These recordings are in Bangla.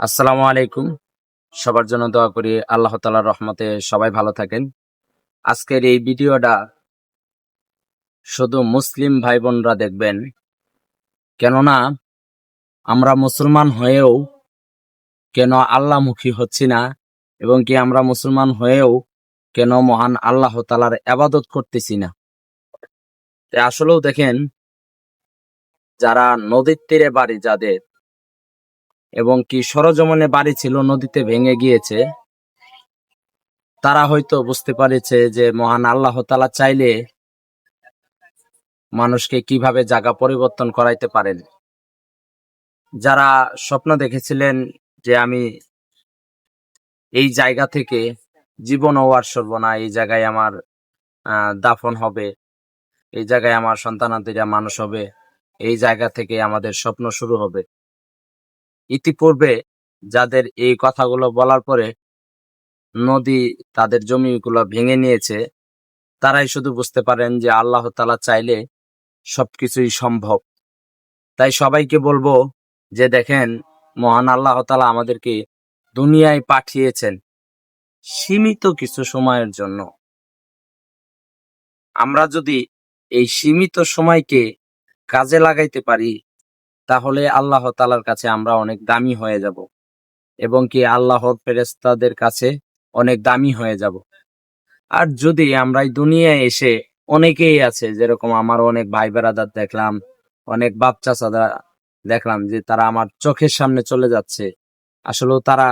আসসালামু আলাইকুম। সবার জন্য দোয়া করি আল্লাহ তালার রহমতে সবাই ভালো থাকেন। আজকের এই ভিডিওটা শুধু মুসলিম ভাই বোনরা দেখবেন, কেননা আমরা মুসলমান হয়েও কেন আল্লাহমুখী হচ্ছি না এবং কি আমরা মুসলমান হয়েও কেন মহান আল্লাহ তালার আবাদত করতেছি না। আসলেও দেখেন, যারা নদীর তীরে বাড়ি যাদের এবং কি সরজমনে বাড়ি ছিল, নদীতে ভেঙে গিয়েছে, তারা হয়তো বুঝতে পারেছে যে মহান আল্লাহ তালা চাইলে মানুষকে কীভাবে জায়গা পরিবর্তন করাইতে পারেন। যারা স্বপ্ন দেখেছিলেন যে আমি এই জায়গা থেকে জীবন ও আর সরব না, এই জায়গায় আমার দাফন হবে, এই জায়গায় আমার সন্তানাদিরা মানুষ হবে, এই জায়গা থেকে আমাদের স্বপ্ন শুরু হবে। ইতিপূর্বে যাদের এই কথাগুলো বলার পরে নদী তাদের জমিগুলো ভেঙে নিয়েছে, তারাই শুধু বুঝতে পারেন যে আল্লাহ তালা চাইলে সবকিছুই সম্ভব। তাই সবাইকে বলব যে দেখেন, মহান আল্লাহ তালা আমাদেরকে দুনিয়ায় পাঠিয়েছেন সীমিত কিছু সময়ের জন্য। আমরা যদি এই সীমিত সময়কে কাজে লাগাইতে পারি তাহলে আল্লাহ তালার কাছে আমরা অনেক দামি হয়ে যাব। এবং কি আল্লাহর ফেরেস্তাদের কাছে অনেক দামি হয়ে যাব। আর যদি আমরা এই দুনিয়ায় এসে অনেকেই আছে, যেরকম আমার অনেক ভাই বেড়াদার দেখলাম, অনেক বাপ চাচাদা দেখলাম যে তারা আমার চোখের সামনে চলে যাচ্ছে। আসলেও তারা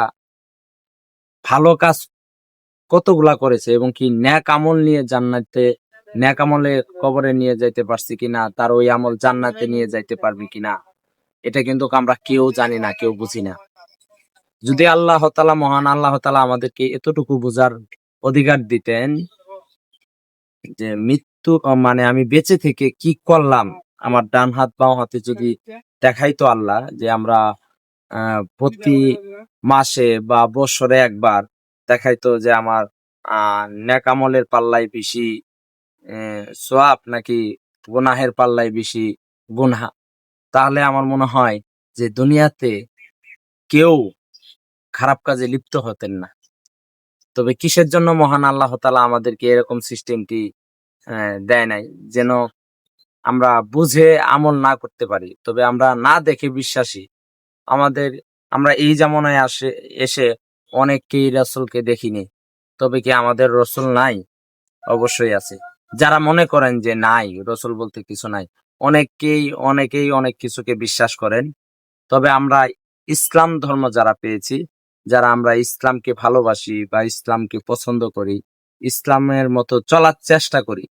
ভালো কাজ কতগুলা করেছে এবং কি ন্যাক আমল নিয়ে জান্নাতে, ন্যাক আমলে কবরে নিয়ে যাইতে পারছি কিনা, তার ওই আমল জান্নাতে নিয়ে যাইতে পারবি কিনা। এটা কিন্তু আমরা কেউ জানি না, কেউ বুঝি না। যদি আল্লাহ তালা মহান আল্লাহ তালা আমাদেরকে এতটুকু বোঝার অধিকার দিতেন যে মৃত্যু মানে আমি বেঁচে থেকে কি করলাম, আমার ডান হাত বাম হাতে যদি দেখাইতো আল্লাহ যে আমরা প্রতি মাসে বা বছরে একবার দেখাইতো যে আমার নেকামলের পাল্লায় বেশি সোয়াব নাকি গুনাহের পাল্লায় বেশি গুনহা তাহলে আমার মনে হয় যে দুনিয়াতে কেউ খারাপ কাজে লিপ্ত হতেন না। তবে কিসের জন্য মহান আল্লাহ তালা আমাদেরকে এরকম সিস্টেমটি দেয় নাই? যেন আমরা বুঝে আমল না করতে পারি। তবে আমরা না দেখে বিশ্বাসী। আমাদের, আমরা এই জামানায় আসে, এসে অনেককেই রসুলকে দেখিনি। তবে কি আমাদের রসুল নাই? অবশ্যই আছে। যারা মনে করেন যে নাই, রসুল বলতে কিছু নাই। অনেককেই অনেকেই অনেক কিছুকে বিশ্বাস করেন। তবে আমরা ইসলাম ধর্ম যারা পেয়েছি, যারা আমরা ইসলামকে ভালোবাসি বা ইসলামকে পছন্দ করি, ইসলামের মতো চলার চেষ্টা করি,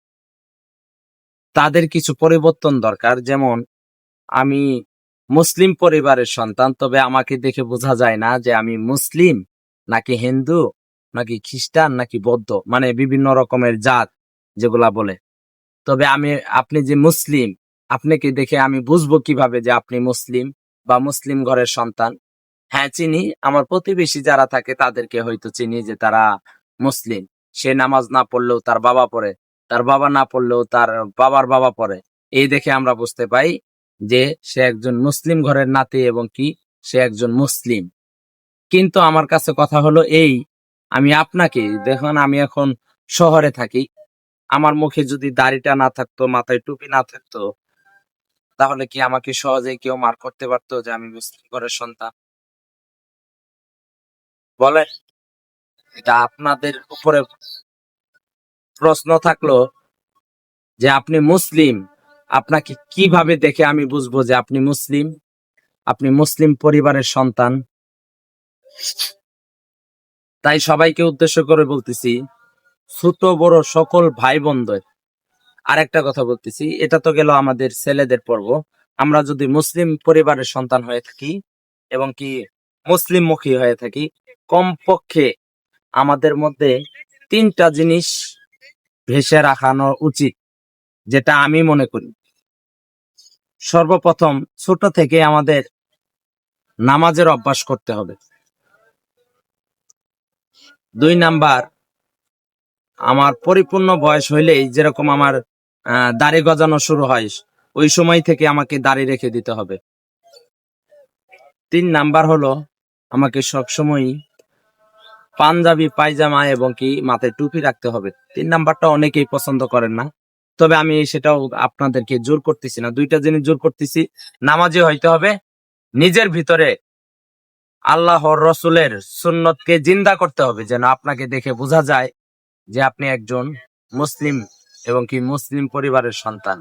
তাদের কিছু পরিবর্তন দরকার। যেমন, আমি মুসলিম পরিবারের সন্তান, তবে আমাকে দেখে বোঝা যায় না যে আমি মুসলিম, নাকি হিন্দু, নাকি খ্রিস্টান, নাকি বৌদ্ধ মানে বিভিন্ন রকমের জাত, যেগুলা বলে। তবে আমি, আপনি যে মুসলিম আপনাকে দেখে আমি বুঝব কীভাবে যে আপনি মুসলিম বা মুসলিম ঘরের সন্তান। হ্যাঁ চিনি। আমার প্রতিবেশী যারা থাকে, তাদেরকে হয়তো চিনি যে তারা মুসলিম। সে নামাজ না পড়লেও তার বাবা পড়ে, তার বাবা না পড়লেও তার বাবার বাবা পড়ে। এই দেখে আমরা বুঝতে পাই যে সে একজন মুসলিম ঘরের নাতি এবং কি? সে একজন মুসলিম। কিন্তু আমার কাছে কথা হলো এই, আমি আপনাকে, দেখুন, আমি এখন শহরে থাকি। আমার মুখে যদি দাড়িটা না থাকতো, মাথায় টুপি না থাকতো তাহলে কি আমাকে সহজেই কেউ মার করতে পারতো যে আমি মুসলিম ঘরের সন্তান? বলে এটা আপনাদের উপরে প্রশ্ন থাকল যে আপনি মুসলিম, আপনাকে কীভাবে দেখে আমি বুঝব যে আপনি মুসলিম? আপনি মুসলিম পরিবারের সন্তান। তাই সবাইকে উদ্দেশ্য করে বলতেছি, ছোট বড় সকল ভাই বোনদের আরেকটা কথা বলতেছি, এটা তো গেল আমাদের ছেলেদের পর্ব। আমরা যদি মুসলিম পরিবারের সন্তান হয়ে থাকি এবং কি মুসলিম মুখী হয়ে থাকি, কমপক্ষে আমাদের মধ্যে তিনটা জিনিস ভেসে রাখানো উচিত, যেটা আমি মনে করি। সর্বপ্রথম, ছোট থেকে আমাদের নামাজের অভ্যাস করতে হবে। দুই নাম্বার, আমার পরিপূর্ণ বয়স হইলেই যেরকম আমার দাড়ি গজানো শুরু হয়। ওই সময় থেকে আমাকে দাড়ি রেখে দিতে হবে। তিন নাম্বার হলো, আমাকে সবসময় পাঞ্জাবি, পায়জামা এবং কি মাথায় টুপি রাখতে হবে। তিন নাম্বারটা অনেকেই পছন্দ করেন না। তবে আমি সেটাও আপনাদেরকে জোর করতেছি না। দুইটা জিনিস জোর করতেছি, নামাজি হইতে হবে, নিজের ভিতরে আল্লাহর রসুলের সুন্নতকে জিন্দা করতে হবে। যেন আপনাকে দেখে বোঝা যায় যে আপনি একজন মুসলিম। এবং কি মুসলিম পরিবারের সন্তান।